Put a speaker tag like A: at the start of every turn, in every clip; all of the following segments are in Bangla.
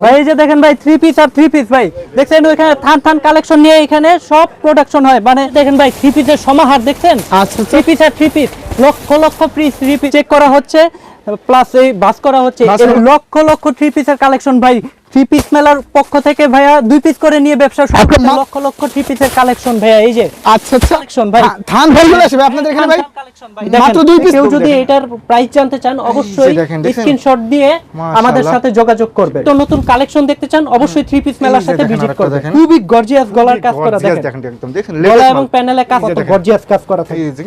A: ভাই এই যে দেখেন ভাই থ্রি পিস আর থ্রি পিস ভাই। দেখছেন ওইখানে থান থান কালেকশন নিয়ে এখানে সব প্রোডাকশন হয়। মানে দেখেন ভাই থ্রি পিসের সমাহার দেখছেন?
B: আচ্ছা
A: থ্রি পিস আর থ্রি পিস লক্ষ লক্ষ পিস থ্রি পিস চেক করা হচ্ছে। প্লাস এই বাস করা হচ্ছে লক্ষ লক্ষ থ্রি পিসের কালেকশন ভাই। থ্রি পিস মেলার পক্ষ থেকে ভাইয়া দুই পিস করে নিয়ে ব্যবসা শুরু
B: আপনার
A: করছে। লক্ষ লক্ষ থ্রি পিসের কালেকশন ভাইয়া এই যে।
B: আচ্ছা আচ্ছা।
A: কালেকশন ভাই।
B: থান ভাই চলে আসবে আপনাদের এখানে ভাই। মাত্র দুই piece
A: কেউ যদি এটার প্রাইস জানতে চান অবশ্যই। স্ক্রিনশট দিয়ে আমাদের সাথে যোগাযোগ করবে তো নতুন কালেকশন দেখতে চান অবশ্যই থ্রি পিস মেলার সাথে ভিজিট করবে খুবই গর্জিয়াস গলার কাজ করা দেখেন।
C: দেখেন
A: গলা এবং প্যানেলে কাজ কত গর্জিয়াস কাজ করা থাকে।
C: এই যে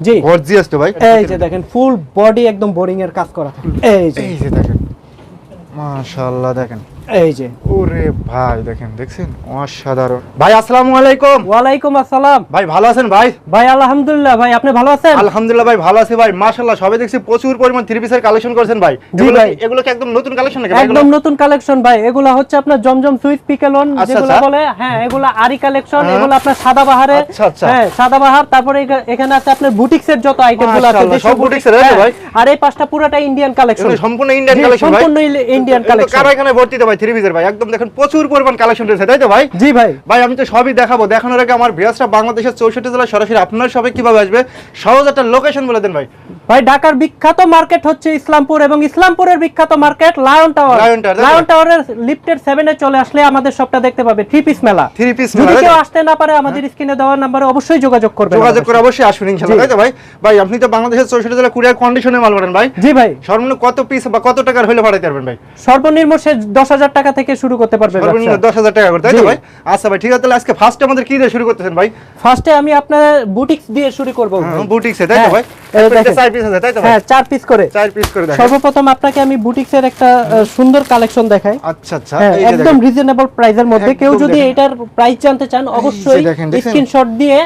A: জি।
C: গর্জিয়াস তো ভাই?
A: এই যে দেখেন ফুল বডি একদম বোরিং এর কাজ করা। থাকে এই যে।
C: এই যে দেখেন। মাশাআল্লাহ দেখেন।
A: এই যে।
C: ওরে ভাই দেখেন দেখছেন? অসাধারণ। ভাই আসসালামু আলাইকুম।
A: ওয়ালাইকুম আসসালাম।
C: ভাই ভালো আছেন ভাই?
A: ভাই আলহামদুলিল্লাহ ভাই আপনি ভালো আছেন?
C: আলহামদুলিল্লাহ ভাই ভালো আছি ভাই। মাশাআল্লাহ সবে দেখছি প্রচুর পরিমাণ থ্রি পিসের কালেকশন করেছেন ভাই। এগুলো এগুলো কি একদম নতুন কালেকশন নাকি
A: একদম নতুন কালেকশন ভাই। এগুলা হচ্ছে আপনার জমজম সুইচ পিকেলন
C: আচ্ছা,
A: যেগুলো
C: আচ্ছা।
A: বলে হ্যাঁ এগুলা আরি কালেকশন
C: হ্যাঁ।
A: এগুলো আপনার সাদা বাহারে।
C: আচ্ছা, আচ্ছা।
A: হ্যাঁ সাদা বাহার তারপরে এখানে আছে আপনার বুটিক্স এর যত আইটেমগুলো আছে
C: সব
A: বুটিক্স,
C: বুটিক্সের, তো
A: হ্যাঁ।
C: ভাই?
A: আর এই পাঁচটা পুরোটা ইন্ডিয়ান কালেকশন
C: সম্পূর্ণ ইন্ডিয়ান কালেকশন
A: সম্পূর্ণ ইন্ডিয়ান কালেকশন
C: কারা এখানে ভর্তি ভাই থ্রি পিসের ভাই। একদম দেখেন প্রচুর পরিমাণ কালেকশন রয়েছে তাই তো ভাই?
A: জি ভাই।
C: ভাই আমি তো সবই দেখাবো। দেখানোর আগে আমার ভিউয়ার্সরা বাংলাদেশের চৌষট্টি জেলা সরাসরি আপনার সবাই কীভাবে আসবে? সহজ একটা লোকেশন বলে দেন ভাই।
A: ভাই ঢাকার বিখ্যাত মার্কেট হচ্ছে ইসলামপুর এবং ইসলামপুরের বিখ্যাত market lion tower.
C: Lion tower,
A: lion টাওয়ারের লিফটের সেভেনে চলে আসলে আমাদের সবটা দেখতে পাবে। থ্রি পিস মেলা।
C: থ্রি পিস মেলা
A: যদি কেউ আসতে না পারে আমাদের স্ক্রিনে দেওয়ার নাম্বারে অবশ্যই যোগাযোগ করবে
C: যোগাযোগ করে অবশ্যই আসবেন ইনশাআল্লাহ তাই তো ভাই? ভাই আপনি তো বাংলাদেশের চৌষট্টি জেলা কুরিয়ার কন্ডিশনে মাল পাঠান ভাই।
A: জি ভাই।
C: সর্বনিম্ন কত পিস বা কত টাকার হলে পাঠাতে পারবেন ভাই?
A: সর্বনিম্ন সে দশ হাজার টাকা থেকে শুরু করতে পারবে
C: সর্বনিম্ন দশ হাজার টাকা করে তাই তো ভাই? আচ্ছা ভাই ঠিক আছে তাহলে আজকে ফার্স্টে আমাদের কি দিয়ে শুরু করতেছেন ভাই?
A: ফার্স্টে আমি আপনার বুটিক্স দিয়ে শুরু করব।
C: বুটিক্সে তাই তো ভাই? চার পিস আছে তাই তো
A: হ্যাঁ চার পিস করে।
C: চার পিস করে
A: সর্বপ্রথম আপনাকে আমি বুটিক্সের একটা সুন্দর কালেকশন দেখাই।
C: আচ্ছা আচ্ছা।
A: হ্যাঁ,
C: এই যে
A: একদম রিজনেবল প্রাইসের মধ্যে। কেউ যদি এটার প্রাইস জানতে চান অবশ্যই
C: দেখেন, দেখেন।
A: স্ক্রিনশট দিয়ে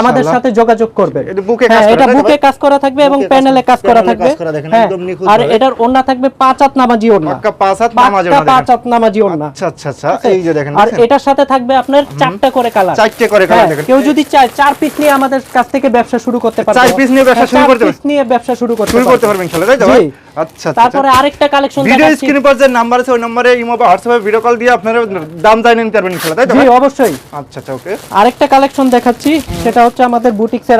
A: আমাদের সাথে যোগাযোগ করবে
C: এটা বুকে
A: হ্যাঁ,
C: কাজ করা,
A: এটা
C: তাই তো
A: বুকে
C: ভাই?
A: কাজ করা থাকবে এবং প্যানেলে কাজ করা থাকবে
C: কাজ করা দেখেন,
A: হ্যাঁ,
C: একদম নিখুঁত
A: আর এটার ওন্না থাকবে পাঁচ হাত নামাজি ওন্না
C: পাঁচ হাত নামাজের
A: পাক্কা
C: ওন্না
A: পাঁচ হাত নামাজি ওন্না
C: আচ্ছা আচ্ছা আচ্ছা। এই যে দেখেন
A: আর এটার সাথে থাকবে আপনার চারটা করে কালার
C: চারটে করে কালার দেখেন।
A: কেউ যদি চায় চার পিস নিয়ে আমাদের কাছ থেকে ব্যবসা শুরু করতে পারবে।
C: চার piece নিয়ে ব্যবসা
A: হ্যাঁ,
C: শুরু
A: চার
C: করতে
A: নিয়ে ব্যবসা শুরু করতে
C: শুরু করতে পারবেন ইনশাআল্লাহ তাই তো ভাই। আচ্ছা আচ্ছা
A: তারপরে আরেকটা কালেকশন
C: ভিডিও
A: দেখাচ্ছি।
C: স্ক্রিনে পর যে নাম্বার আছে ওই নম্বরে ইমো বা হোয়াটসঅ্যাপে ভিডিও কল দিয়ে আপনারা দাম জানিয়ে নিতে পারবেন ইনশাআল্লাহ তাই তো
A: জি অবশ্যই।
C: আচ্ছা আচ্ছা ওকে
A: আরেকটা কালেকশন দেখাচ্ছি সেটা হচ্ছে আমাদের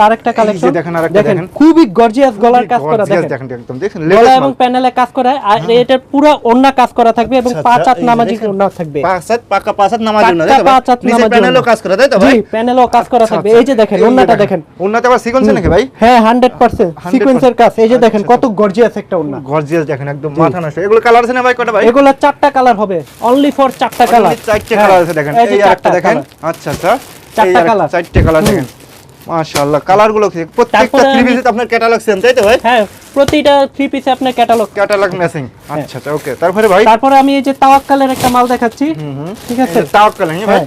A: আরেকটা কালেকশন
C: দেখেন আরেকটা দেখেন।
A: খুবই গর্জিয়াস গলার কাজ করা দেখেন।
C: দেখেন একদম দেখেন
A: গলা এবং প্যানেলে কাজ করা আর এটার পুরো ওন্না কাজ করা থাকবে এবং
C: আচ্ছা,
A: পাঁচ
C: আচ্ছা,
A: হাত নামাজি। ওন্না থাকবে।
C: পাঁচ হাত পাকা পাঁচ হাত নামাজ তো
A: পাঁচ হাত
C: নিচে
A: নামাজের
C: প্যানেলও কাজ করে তাই তো ভাই?
A: জি প্যানেলও কাজ করা
C: আচ্ছা,
A: থাকবে।
C: আচ্ছা।
A: এই যে দেখেন। ওন্নাটা
C: দেখেন। ওন্নাতে আবার সিকোয়েন্সে নাকি ভাই?
A: হ্যাঁ হান্ড্রেড পার্সেন্ট সিকোয়েন্সের কাজ। এই যে দেখেন কত গর্জিয়াস একটা ওন্না
C: গর্জিয়াস দেখেন একদম মাথা নষ্ট। এগুলো কালার আছে না ভাই কটা ভাই?
A: এগুলা চারটা কালার হবে। অনলি ফর চারটা কালার
C: চারটে কালার আছে দেখেন। এই একটা দেখেন। আচ্ছা আচ্ছা।
A: চারটা
C: আর- চারটে কালার দেখেন। মাশাআল্লাহ কালারগুলো প্রত্যেকটা থ্রি পিসে আপনার ক্যাটালগ সেম তাই তো ভাই?
A: হ্যাঁ প্রতিটা থ্রি পিসে আপনার ক্যাটালগ
C: ক্যাটালগ ম্যাচিং আচ্ছা আচ্ছা ওকে তারপরে ভাই?
A: তারপরে আমি এই যে তাওয়াক্কালের একটা মাল দেখাচ্ছি। ঠিক আছে?
C: তাওয়াক্কাল হ্যাঁ ভাই?
A: হ্যাঁ।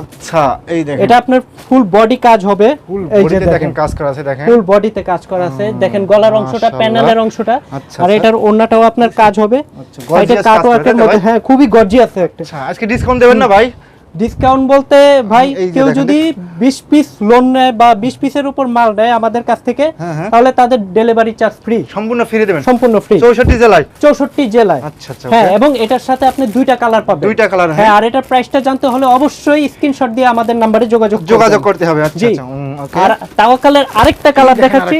C: আচ্ছা এই দেখেন।
A: এটা আপনার ফুল বডি কাজ হবে। এই যে
C: দেখেন। কাজ করা আছে দেখেন।
A: ফুল বডিতে কাজ করা আছে। দেখেন গলার অংশটা। প্যানেলের অংশটা।
C: আচ্ছা,
A: আর
C: আচ্ছা।
A: এটার ওন্নাটাও আপনার কাজ হবে।
C: আচ্ছা,
A: গর্জিয়াস
C: gorgeous কাজ
A: কাট
C: করে,
A: ওয়ার্কের
C: তাই তো
A: মধ্যে হ্যাঁ খুবই গর্জিয়াস একটা।
C: আচ্ছা আজকে ডিসকাউন্ট দেবেন না ভাই?
A: ডিসকাউন্ট বলতে ভাই কেউ যদি 20 পিস লোন নেয় বা 20 পিসের উপর মাল নেয় আমাদের কাছ থেকে
C: হ্যাঁ, হ্যাঁ।
A: তাহলে তাদের ডেলিভারি চার্জ ফ্রি
C: সম্পূর্ণ ফ্রি দেবেন?
A: সম্পূর্ণ ফ্রি
C: চৌষট্টি জেলায়?
A: চৌষট্টি জেলায়।
C: আচ্ছা আচ্ছা
A: হ্যাঁ এবং এটার সাথে আপনি দুইটা কালার পাবেন।
C: দুইটা কালার
A: হ্যাঁ। আর এটার প্রাইসটা জানতে হলে অবশ্যই স্ক্রিনশট দিয়ে আমাদের নম্বরে যোগাযোগ
C: যোগাযোগ করতে হবে আচ্ছা আচ্ছা।
A: আর তাওয়াক্কালের আরেকটা কালার দেখাচ্ছি।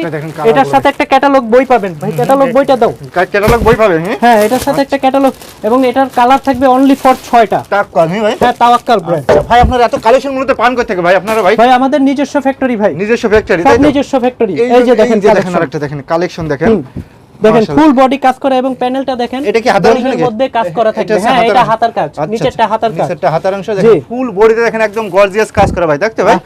A: এটার সাথে একটা ক্যাটালগ বই পাবেন। ভাই ক্যাটালগ বইটা দাও।
C: ক্যাটালগ বই পাবেন হ্যাঁ?
A: হ্যাঁ এটার সাথে একটা ক্যাটালগ এবং এটার কালার থাকবে অনলি ফর ছয়টা।
C: টাক কল হ্যাঁ ভাই?
A: হ্যাঁ তাওয়াক্কাল।
C: আচ্ছা, ভাই আপনার এত কালেকশন মূলত পান করতে থেকে ভাই? আপনারা ভাই?
A: ভাই আমাদের নিজস্ব ফ্যাক্টরি ভাই।
C: নিজস্ব ফ্যাক্টরি
A: সব নিজস্ব ফ্যাক্টরি এই যে দেখেন
C: দেখেন আরেকটা দেখেন কালেকশন দেখেন।
A: দেখেন ফুল বডি কাজ করা এবং প্যানেলটা দেখেন
C: এটা কি হাতার অংশ
A: boring এর
C: নাকি?
A: মধ্যে কাজ করা
C: থাকে
A: হ্যাঁ এটা হাতার কাজ
C: আচ্ছা,
A: নিচেরটা
C: আচ্ছা।
A: হাতার কাজ।
C: নিচেরটা হাতার অংশ দেখেন। ফুল বডিতে দেখেন একদম গর্জিয়াস কাজ করা ভাই দেখতে ভাই?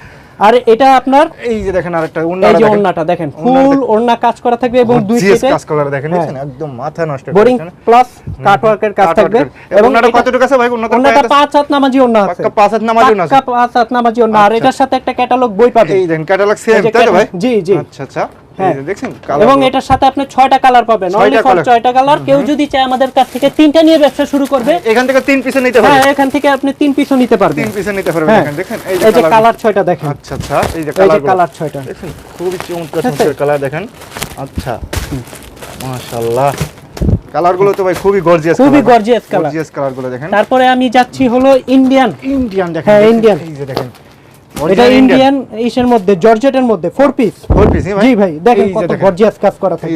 A: আর এটা আপনার
C: এই যে দেখেন আরেকটা
A: এই যে ওড়নাটা দেখেন ফুল। ওড়না কাজ করা থাকবে এবং দুই সাইডে
C: কাজ করা দেখেন
A: হ্যাঁ।
C: একদম মাথা নষ্ট
A: বোরিং? প্লাস কাটওয়ার্কের কাজ থাকবে।
C: এবং ওনাটা কতটুকু আছে ভাই ওনাটা
A: ওড়নাটা পাঁচ হাত নামাজি ওড়না আছে
C: পাঁচ হাত নামাজি ওড়না আছে।
A: পাঁচ হাত নামাজি ওড়না আর
C: আচ্ছা।
A: এটার সাথে একটা ক্যাটালগ বই পাবে
C: এই দেখেন ক্যাটালগ সেম তাই তো ভাই
A: জি, জি।
C: আচ্ছা আচ্ছা
A: হ্যাঁ। এবং এটার সাথে আপনি ছয়টা কালার পাবেন।
C: ছয়টা
A: কালার কেউ যদি চায় আমাদের কাছ থেকে তিনটা নিয়ে ব্যবসা শুরু করবে
C: এখান থেকে তিন পিসে নিতে
A: হ্যাঁ
C: পারবেন
A: এখান থেকে আপনি তিন পিসও নিতে পারবেন।
C: তিন পিসে নিতে পারবেন
A: হ্যাঁ।
C: দেখেন দেখেন
A: এই যে কালার ছয়টা দেখেন।
C: আচ্ছা আচ্ছা এই যে কালার
A: কালার ছয়টা।
C: দেখেন খুবই চমৎকার কালার দেখেন। আচ্ছা। মাশাআল্লাহ। কালারগুলো তো ভাই খুবই গর্জিয়াস
A: খুবই।
C: গর্জিয়াস কালারগুলো দেখেন।
A: তারপরে আমি যাচ্ছি হলো ইন্ডিয়ান
C: ইন্ডিয়ান দেখেন
A: হ্যাঁ,
C: দেখেন, এই যে দেখেন।
A: এটা ইন্ডিয়ান ইসের মধ্যে জর্জেটের মধ্যে ফোর পিস
C: ফোর পিস
A: জি ভাই দেখেন কত গর্জিয়াস কাজ করা থাকে।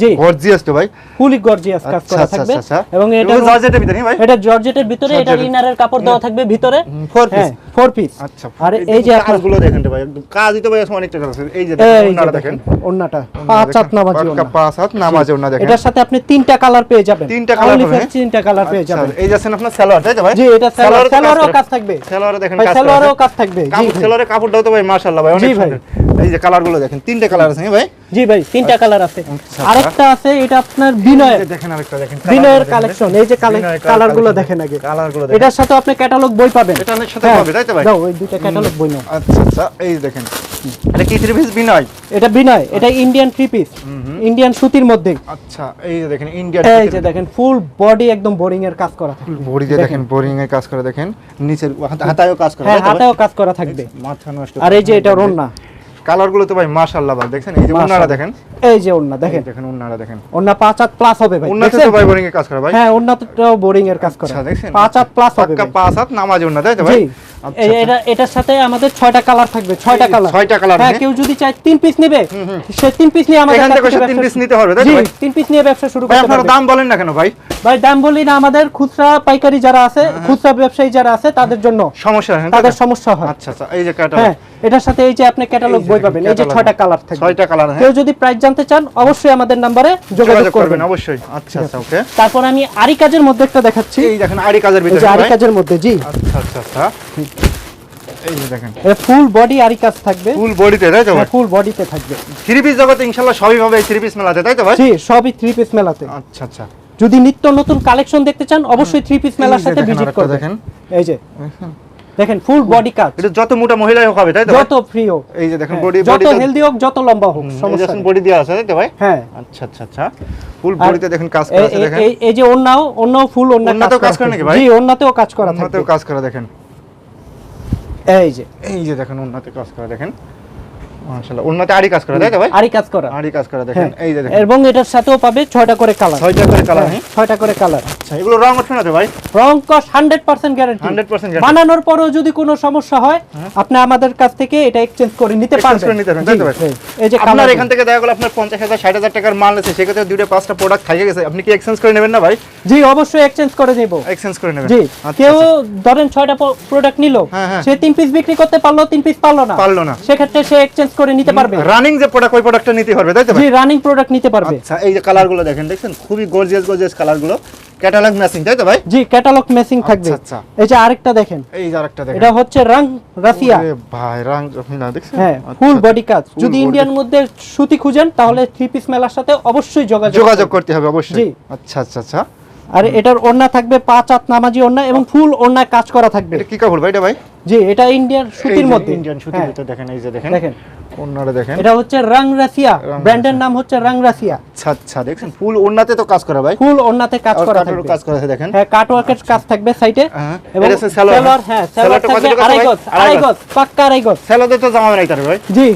A: জি।
C: গর্জিয়াস তো ভাই।
A: ফুলি গর্জিয়াস কাজ করা থাকবে। এবং এটা
C: জর্জেটের ভিতরে ভাই?
A: এটা জর্জেটের ভিতরে এটা ইনারের কাপড় দেওয়া থাকবে ভিতরে।
C: ফোর পিস
A: হ্যাঁ পিস
C: আচ্ছা
A: আর এই যে
C: কাজগুলো দেখেন ভাই কাজই তো ভাই অনেকটা কাজ আছে। এই যে
A: এই
C: দেখেন
A: যে
C: ওনারা
A: দেখেন
C: দেখেন
A: ওন্নাটা পাঁচ হাত নামাজি ওন্না
C: পাঁচ হাত নামাজে ওনা দেখেন।
A: এটার সাথে আপনি তিনটা কালার পেয়ে যাবেন।
C: তিনটা colour
A: Only তিনটা কালার পেয়ে যাবেন।
C: এই যাচ্ছেন আপনার সালোয়ার তাই তো ভাই?
A: জি এটা সালোয়ার সালোয়ারও
C: কাজ
A: কাজ থাকবে।
C: সালোয়ারে দেখেন কাজ
A: সালোয়ারও কাজ থাকবে। জি
C: কাপড়টাও তো ভাই মাশাআল্লাহ ভাই অনেক সুন্দর। এই যে কালারগুলো দেখেন তিনটে কালার আছে হ্যাঁ ভাই।
A: জি ভাই তিনটা কালার আছে।
C: আচ্ছা।
A: আরেকটা আছে এটা আপনার বিনয়ের।
C: দেখেন আরেকটা দেখেন
A: বিনয়ের কালেকশন এই যে কালারগুলো দেখেন আগে।
C: কালারগুলো দেখেন।
A: এটার সাথে আপনি ক্যাটালগ বই পাবেন।
C: এটা সাথে
A: হ্যাঁ,
C: পাবে তাই তো ভাই?
A: দাও ওই দুইটা ক্যাটালগ বই নাও।
C: আচ্ছা আচ্ছা এই দেখেন। এটা কি থ্রি পিস বিনয়?
A: এটা বিনয় এটা ইন্ডিয়ান থ্রি পিস ইন্ডিয়ান সুতির মধ্যে।
C: আচ্ছা এই যে দেখেন ইন্ডিয়ান
A: এই যে দেখেন ফুল বডি একদম বোরিং এর কাজ করা থাকবে।
C: বডিতে দেখেন। বোরিং এর কাজ করে দেখেন। নিচের হাত- হাতায়ও কাজ করে
A: হ্যাঁ? হাতেও কাজ করা থাকবে।
C: মাথা নষ্ট
A: আর এই যে এটা ওন্না
C: কালারগুলো তো ভাই মাশাআল্লাহ ভাই দেখছেন? এই যে দেখেন।
A: এই যে ওন্না দেখেন।
C: দেখেন দেখেন।
A: ওন্না পাঁচ হাত প্লাস হবে ভাই
C: তো ভাই বোরিং এর কাজ করে ভাই।
A: হ্যাঁ বোরিং এর কাজ করা।
C: আচ্ছা দেখছেন?
A: পাঁচ হাত প্লাস হবে
C: পাক্কা পাঁচ হাত নামাজ তাই তো ভাই? আচ্ছা, আচ্ছা।
A: এটা এটার সাথে আমাদের ছয়টা কালার থাকবে ছয়টা
C: এই
A: কালার
C: ছয়টা colour
A: হ্যাঁ কেউ যদি চায় তিন পিস নেবে সে তিন পিস নিয়ে আমাদের
C: এখান থেকে পিস নিতে তাই তো ভাই?
A: পিস নিয়ে ব্যবসা শুরু করতে
C: আপনারা দাম বলেন না কেন ভাই?
A: ভাই দাম বলি না আমাদের খুচরা পাইকারি যারা আছে
C: হ্যাঁ,
A: খুচরা ব্যবসায়ী যারা আছে তাদের জন্য
C: সমস্যা হয়
A: তাদের সমস্যা হয়।
C: আচ্ছা আচ্ছা এই যে কাটা
A: হ্যাঁ। এটার সাথে এই যে আপনি ক্যাটালগ বই পাবেন এই যে ছয়টা কালার থাকবে।
C: ছয়টা কালার হ্যাঁ।
A: কেউ যদি প্রাইস জানতে চান অবশ্যই আমাদের নাম্বারে যোগাযোগ
C: করবেন অবশ্যই। আচ্ছা আচ্ছা ওকে
A: তারপর আমি আরি কাজের মধ্যে একটা দেখাচ্ছি।
C: এই দেখেন আড়ি কাজের
A: এই
C: ভিতরে
A: যে আরি কাজের মধ্যে জি।
C: আচ্ছা আচ্ছা আচ্ছা। এই যে দেখেন।
A: ফুল বডি আরি কাজ থাকবে।
C: ফুল বডিতে তাই তো ভাই?
A: ফুল বডিতে থাকবে।
C: থ্রি পিস জগতে ইনশাআল্লাহ সবই পাবে থ্রি পিস মেলাতে তাই তো ভাই?
A: জি সবই থ্রি পিস মেলাতে।
C: আচ্ছা আচ্ছা।
A: যদি নিত্য নতুন কালেকশন দেখতে চান অবশ্যই থ্রি পিস মেলার সাথে ভিজিট করবেন।
C: দেখেন।
A: এই যে। দেখেন ফুল বডি কাজ।
C: এটা যত মোটা মহিলাই হবে তাই তো
A: যত ফ্রি হোক।
C: এই যে দেখেন বডি
A: যত হেলদি হোক যত লম্বা হোক সমস্যা নেই।
C: বডি দেয়া আছে তাই তো ভাই?
A: হ্যাঁ।
C: আচ্ছা আচ্ছা আচ্ছা। ফুল বডিতে দেখেন কাজ করা
A: এই-
C: আছে দেখেন।
A: এই- যে ওন্নাও ওন্নাও ফুল অন্য
C: ওড়নাতেও কাজ করে নাকি ভাই?
A: জি অন্যতেও কাজ করা থাকে।
C: ওন্নাতেও কাজ করা দেখেন।
A: এই যে।
C: এই যে দেখেন ওন্নাতে কাজ করা দেখেন। মাশাআল্লাহ। উন্নতে আড়ি কাজ করা তাই তো ভাই?
A: আরি কাজ করা।
C: আড়ি কাজ করা দেখেন
A: হ্যাঁ।
C: এই যে দেখেন।
A: এবং এটার সাথেও পাবে ছয়টা করে কালার
C: ছয়টা করে কালার হ্যাঁ
A: ছয়টা করে কালার
C: আচ্ছা এগুলো রং উঠবে না তো ভাই
A: রং কস হান্ড্রেড পার্সেন্ট গ্যারান্টি
C: 100% guarantee।
A: বানানোর পরেও যদি কোনো সমস্যা হয় আপনি আমাদের কাছ থেকে এটা এক্সচেঞ্জ করে নিতে পারবেন।
C: করে নিতে পারবেন, তাই তো ভাই?
A: এই- যে
C: আপনার এখান থেকে দেখা গেল আপনার পঞ্চাশ হাজার ষাট হাজার টাকার মাল আছে সেক্ষেত্রে দুইটা পাঁচটা প্রোডাক্ট থাকে গেছে। আপনি কি এক্সচেঞ্জ করে নেবেন না ভাই?
A: জি অবশ্যই এক্সচেঞ্জ করে দেব।
C: এক্সচেঞ্জ করে নেবেন।
A: জি
C: আচ্ছা,
A: কেউ
C: আচ্ছা।
A: ধরেন ছয়টা প্রোডাক্ট নিল
C: হ্যাঁ, হ্যাঁ।
A: সে তিন পিস বিক্রি করতে পারল তিন পিস পারল না।
C: পারল না।
A: সেক্ষেত্রে সে এক্সচেঞ্জ করে নিতে পারবে?
C: রানিং যে প্রোডাক্ট ওই প্রোডাক্টটা নিতে পারবে তাই তো
A: জি রানিং প্রোডাক্ট নিতে পারবে।
C: আচ্ছা এই যে কালারগুলো দেখেন দেখছেন? খুবই গর্জিয়াস গর্জিয়াস কালারগুলো ক্যাটালগ ম্যাচিং তাই তো ভাই?
A: জি ক্যাটালগ মেসিং থাকবে।
C: আচ্ছা।
A: এই যে আরেকটা দেখেন।
C: এই যে আরেকটা দেখেন।
A: এটা হচ্ছে রং রাশিয়া
C: ওরে ভাই রাং আপনি না দেখছেন?
A: হ্যাঁ
C: আচ্ছা,
A: ফুল বডি কাজ। যদি। ইন্ডিয়ান মধ্যে সুতি খুঁজেন তাহলে থ্রি পিস মেলার সাথে অবশ্যই যোগাযোগ
C: যোগাযোগ করতে হবে অবশ্যই।
A: জি।
C: আচ্ছা আচ্ছা আচ্ছা।
A: আর এটার ওড়না থাকবে পাঁচ হাত নামাজি ওড়না এবং ফুল ওড়না কাজ করা থাকবে।
C: এটা কি কাপড় ভাই এটা ভাই?
A: জি এটা ইন্ডিয়ান সুতির মধ্যে।
C: ইন্ডিয়ান সুতির
A: হ্যাঁ,
C: ভিতর দেখেন এই যে দেখেন।
A: দেখেন।
C: ওনারা দেখেন।
A: এটা হচ্ছে রং রাশিয়া
C: রং
A: ব্র্যান্ডের নাম হচ্ছে রং রাশিয়া
C: আচ্ছা আচ্ছা দেখছেন ফুল ওনাতে তো কাজ করা ভাই।
A: ফুল ওড়নাতে কাজ করা থাকবে।
C: কাজ করা আছে দেখেন।
A: হ্যাঁ কাটওয়ার্কের কাজ থাকবে সাইডে
C: হ্যাঁ,
A: এবং
C: সালোয়ার।
A: হ্যাঁ
C: সালোয়ারটা
A: থাকবে আড়াই
C: ভাই?
A: গজ
C: আড়াই গজ।
A: পাক্কা আড়াই গজ।
C: স্যালোতে তো জামা নাই তার ভাই।
A: জি।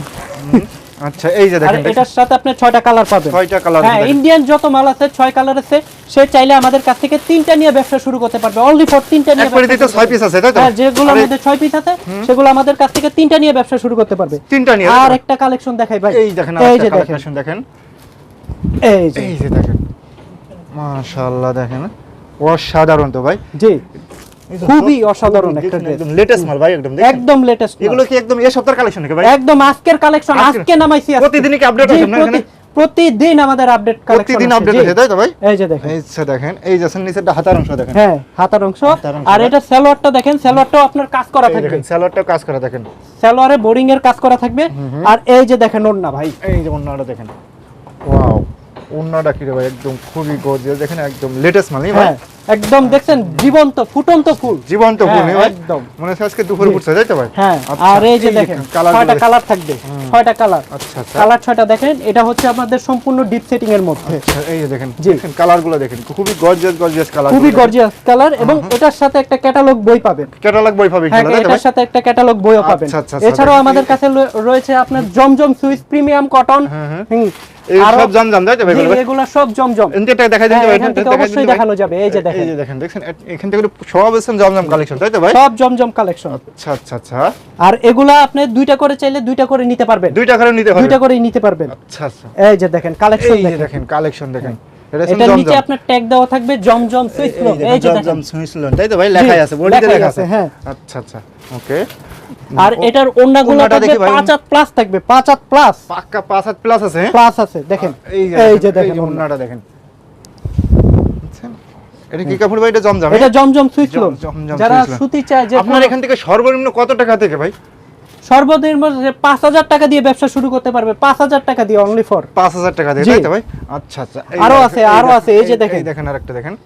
C: আচ্ছা এই যে দেখেন।
A: এটার সাথে আপনি ছয়টা কালার পাবেন।
C: ছয়টা কালার
A: হ্যাঁ ইন্ডিয়ান যত মাল আছে ছয় কালার আছে সে চাইলে আমাদের কাছ থেকে তিনটা নিয়ে ব্যবসা শুরু করতে পারবে। অনলি ফর তিনটা নিয়ে
C: একবারে দিতে
A: শুরু
C: ছয় পিস আছে তাই তো?
A: হ্যাঁ
C: আরে,
A: মধ্যে ছয় পিস আছে সেগুলো আমাদের কাছ থেকে তিনটা নিয়ে ব্যবসা শুরু করতে পারবে।
C: তিনটা নিয়ে
A: আর একটা কালেকশন দেখাই ভাই।
C: এই দেখেন
A: এই যে দেখেন।
C: কালেকশন দেখেন।
A: এই যে।
C: এই যে দেখেন। মাশাআল্লাহ দেখেন। অসাধারণ তো ভাই।
A: জি। খুবই অসাধারণ একটা ড্রেস
C: একদম লেটেস্ট মাল ভাই একদম
A: একদম লেটেস্ট
C: এগুলো কি একদম এই সপ্তাহের কালেকশন নাকি ভাই?
A: একদম আজকের কালেকশন
C: আজকে-
A: নামাইছি আজকে।
C: প্রতিদিনই কি
A: জি,
C: আছে আপনার এখানে?
A: প্রতিদিন আমাদের আপডেট কালেকশন
C: প্রতিদিন আপডেট আছে তাই তো ভাই?
A: এই যে দেখেন।
C: এই যে দেখেন এই যে আছেন নিচেরটা হাতার অংশ দেখেন।
A: হ্যাঁ হাতার অংশ। আর। এটা সালোয়ারটা দেখেন সালোয়ারটাও আপনার কাজ করা থাকবে।
C: দেখেন স্যালোয়ারটাও কাজ করা দেখেন।
A: সালোয়ারে বোরিং এর কাজ করা থাকবে। আর এই যে দেখেন ওড়না ভাই।
C: এই যে অন্যটা দেখেন। ওয়াও অন্যটা কি রে ভাই একদম খুবই গর্জিয়াস দেখেন একদম লেটেস্ট মাল ভাই।
A: হ্যাঁ। একদম দেখছেন জীবন্ত ফুটন্ত ফুল।
C: জীবন্ত ফুল
A: হ্যাঁ, একদম।
C: মনে আজকে দুপুর ফুটছে তাই তো ভাই?
A: হ্যাঁ
C: আচ্ছা,
A: আর এই যে দেখেন ছয়টা কালার থাকবে ছয়টা কালার
C: আচ্ছা আচ্ছা।
A: কালার ছয়টা দেখেন এটা হচ্ছে আমাদের সম্পূর্ণ ডিপ সেটিং এর মধ্যে।
C: আচ্ছা, এই যে দেখেন দেখেন কালারগুলো দেখেন খুবই গর্জিয়াস গর্জিয়াস কালার
A: খুবই গর্জিয়াস কালার এবং এটার সাথে একটা ক্যাটালগ বই পাবেন।
C: ক্যাটালগ বই পাবেন
A: হ্যাঁ এটার সাথে একটা ক্যাটালগ বইও
C: আচ্ছা,
A: পাবেন।
C: আচ্ছা, আচ্ছা,
A: এছাড়াও আমাদের কাছে রয়েছে আপনার জমজম সুইস প্রিমিয়াম কটন।
C: এই সব জমজম তাই তো ভাই এগুলো?
A: সব জমজম।
C: এনতে দেখাই
A: হ্যাঁ,
C: ভাই দিন
A: অবশ্যই দেখানো যাবে এই যে
C: এই যে দেখেন দেখছেন? এখান থেকে সব এসেছেন জমজম কালেকশন তাই তো ভাই?
A: সব জমজম কালেকশন
C: আচ্ছা আচ্ছা আচ্ছা।
A: আর এগুলা আপনি দুইটা করে চাইলে দুইটা করে নিতে পারবেন।
C: দুইটা করে নিতে
A: দুইটা করেই নিতে পারবেন।
C: আচ্ছা আচ্ছা।
A: এই যে দেখেন কালেকশন
C: এই যে
A: দেখেন।
C: কালেকশন দেখেন। এটা
A: নিচে আপনার ট্যাগ দেওয়া থাকবে জমজম সুইস
C: এই দেখেন,
A: এই যে দেখেন।
C: জমজম সুইসলন তাই তো ভাই? লেখাই আছে বডিতে লেখা
A: আছে,
C: আছে।
A: হ্যাঁ।
C: আচ্ছা আচ্ছা। ওকে।
A: আর এটার ওন্নাগুলো থাকবে
C: দেখি
A: পাঁচ হাত প্লাস থাকবে পাঁচ হাত প্লাস
C: পাক্কা পাঁচ হাত প্লাস আছে?
A: প্লাস আছে দেখেন।
C: এই যে দেখেন? এটা কি কাপড় ভাই? এটা জমজম
A: এটা জমজম সুইস
C: জম-
A: যারা সুতি চায় যে
C: আপনার এখান থেকে সর্বনিম্ন কত টাকা থেকে ভাই?
A: সর্বনিম্ন পাঁচ হাজার টাকা দিয়ে ব্যবসা শুরু করতে পারবে পাঁচ হাজার টাকা দিয়ে অনলি ফর
C: পাঁচ হাজার টাকা দিয়ে তাই তো ভাই? আচ্ছা আচ্ছা আরও
A: আছে,
C: আরও
A: আছে, এই যে দেখেন।
C: দেখেন আরেকটা দেখেন।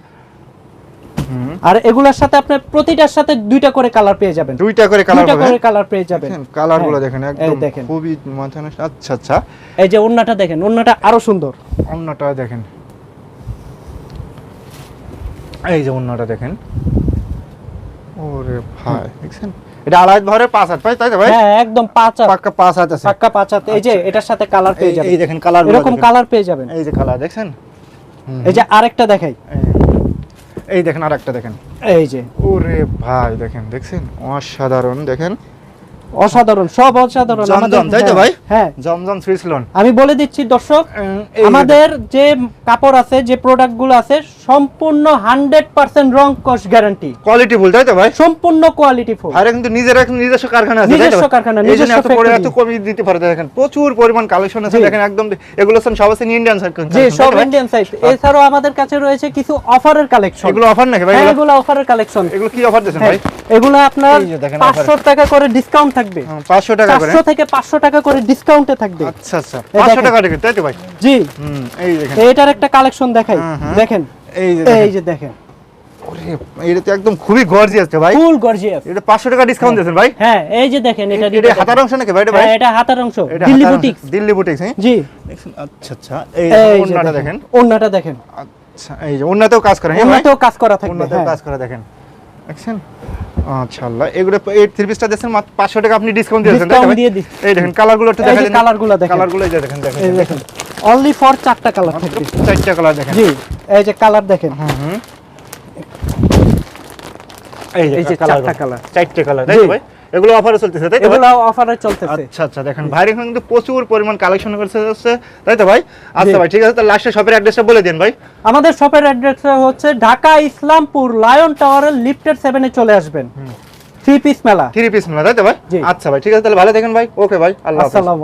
A: আর এগুলোর সাথে আপনি প্রতিটার সাথে দুইটা করে কালার পেয়ে যাবেন।
C: দুইটা করে কালার
A: দুইটা করে কালার পেয়ে যাবেন।
C: কালারগুলো
A: হ্যাঁ,
C: দেখেন একদম খুবই মাথা আচ্ছা আচ্ছা।
A: এই যে ওন্নাটা দেখেন ওন্নাটা আরও সুন্দর।
C: অন্যটা দেখেন। এই যে অন্যটা দেখেন। ওরে ভাই দেখছেন? এটা আড়াই ভরে পাঁচ হাত তাই তো ভাই?
A: হ্যাঁ একদম পাঁচ হাত।
C: পাক্কা পাঁচ হাত আছে।
A: পাক্কা পাঁচ হাত। এই যে এটার সাথে কালার পেয়ে যাবেন।
C: এই দেখেন কালার
A: এরকম কালার পেয়ে যাবেন।
C: এই যে কালার দেখছেন?
A: এই যে আরেকটা দেখাই।
C: এই- এই দেখেন আরেকটা দেখেন।
A: এই যে।
C: ওরে ভাই দেখেন দেখছেন? অসাধারণ দেখেন।
A: অসাধারণ সব অসাধারণ
C: জমজম,
A: আমাদের
C: তাই তো
A: হ্যাঁ,
C: ভাই?
A: হ্যাঁ।
C: জমজম
A: আমি বলে দিচ্ছি দর্শক আমাদের যে কাপড় আছে যে প্রোডাক্টগুলো আছে সম্পূর্ণ হান্ড্রেড পার্সেন্ট রং কস গ্যারান্টি
C: কোয়ালিটি ফুল তাই তো ভাই?
A: সম্পূর্ণ কোয়ালিটি ফুল
C: আর কিন্তু নিজের এখন নিজস্ব কারখানা আছে
A: নিজস্ব কারখানা, নিজস্ব
C: এত করে এত কমই দিতে পারে দেখেন প্রচুর পরিমাণ কালেকশন আছে দেখেন একদম এগুলো সব সব আছে ইন্ডিয়ান সার্কেল
A: যে সব ইন্ডিয়ান সাইজ এছাড়াও আমাদের কাছে রয়েছে কিছু অফারের কালেকশন
C: এগুলো অফার নাকি ভাই?
A: হ্যাঁ
C: এগুলো-
A: অফারের কালেকশন
C: এগুলো কি অফার দিয়েছেন ভাই?
A: এগুলো আপনার
C: এই যে দেখেন
A: পাঁচশো টাকা করে ডিসকাউন্ট থাকবে?
C: পাঁচশো টাকা করে।
A: চারশো থেকে পাঁচশো টাকা করে ডিসকাউন্টে থাকবে।
C: আচ্ছা আচ্ছা।
A: এই
C: পাঁচশো
A: দেখেন।
C: তাই তো ভাই?
A: জি।
C: হুম এই দেখেন।
A: এইটার একটা কালেকশন দেখাই। দেখেন।
C: এই যে
A: এই
C: দেখেন।
A: যে দেখেন।
C: এটা তো একদম খুবই গর্জিয়াস ভাই।
A: ফুল গর্জিয়াস
C: এটা পাঁচশো টাকা ডিসকাউন্ট দিয়েছেন ভাই?
A: হ্যাঁ এই যে দেখেন এটা
C: এটা হাতার অংশ নাকি ভাই এটা ভাই?
A: হ্যাঁ, এটা হাতার অংশ। দিল্লি
C: হাতার
A: বুটিক
C: দিল্লি বুটিক্স হ্যাঁ?
A: জি?
C: আচ্ছা আচ্ছা। এই ওন্নাটা দেখেন।
A: ওন্নাটা দেখেন।
C: আচ্ছা এই যে ওন্নাতেও কাজ করে হ্যাঁ
A: ওন্নাতেও কাজ করা থাকবে
C: ওন্নাতেও
A: হ্যাঁ।
C: কাজ করে দেখেন। দেখছেন? আচ্ছা আল্লাহ এগুলো এই থ্রি পিসটা দেখছেন মাত্র পাঁচশো টাকা আপনি ডিসকাউন্ট দিয়েছেন?
A: দিয়ে দিচ্ছি।
C: এই দেখেন কালারগুলো একটু
A: এই কালারগুলো দেখেন।
C: কালারগুলো এই দেখেন দেখেন
A: এই দেখেন। অনলি ফর চারটা কালার থাকবে।
C: চারটা কালার দেখেন।
A: জি এই যে কালার দেখেন।
C: হুম হুম। এই
A: যে
C: কালার
A: চারটা colour।
C: চারটে কালার তাই তো ভাই? এগুলো অফারে চলতেছে তাই তো
A: এগুলো অফারে চলতেছে।
C: আচ্ছা আচ্ছা দেখেন ভাই এখন কিন্তু প্রচুর পরিমাণ কালেকশন করছে হচ্ছে তাই তো ভাই? আচ্ছা ভাই ঠিক আছে তাহলে লাস্টে শপের অ্যাড্রেসটা বলে দিন ভাই।
A: আমাদের শপের অ্যাড্রেসটা হচ্ছে ঢাকা ইসলামপুর লায়ন টাওয়ারের লিফটেড এ চলে আসবেন। থ্রি পিস মেলা।
C: থ্রি পিস মেলা তাই তো ভাই? আচ্ছা ভাই ঠিক আছে তাহলে ভালো দেখেন ভাই। ওকে ভাই আল্লাহ হাফেজ।
A: আসসালামু